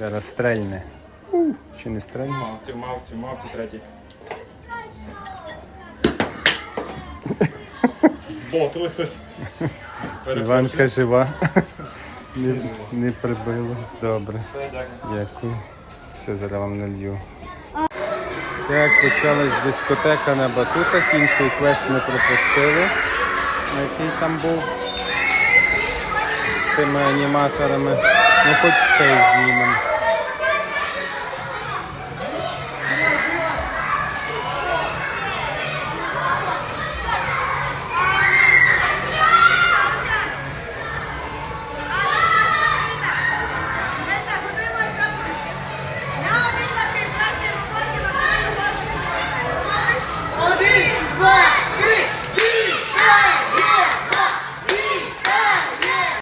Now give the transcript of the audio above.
Зараз стрельне. У, Чи не стрельне? Мавці, мавці, мавці, третій. Збовтали хтось. Іванка жива. Не, не прибило. Добре. Все, дякую. Дякую. Все, зараз вам налью. Так, почалась дискотека на батутах, інший квест ми пропустили, який там був з тими аніматорами. Ну хоч цей знімемо.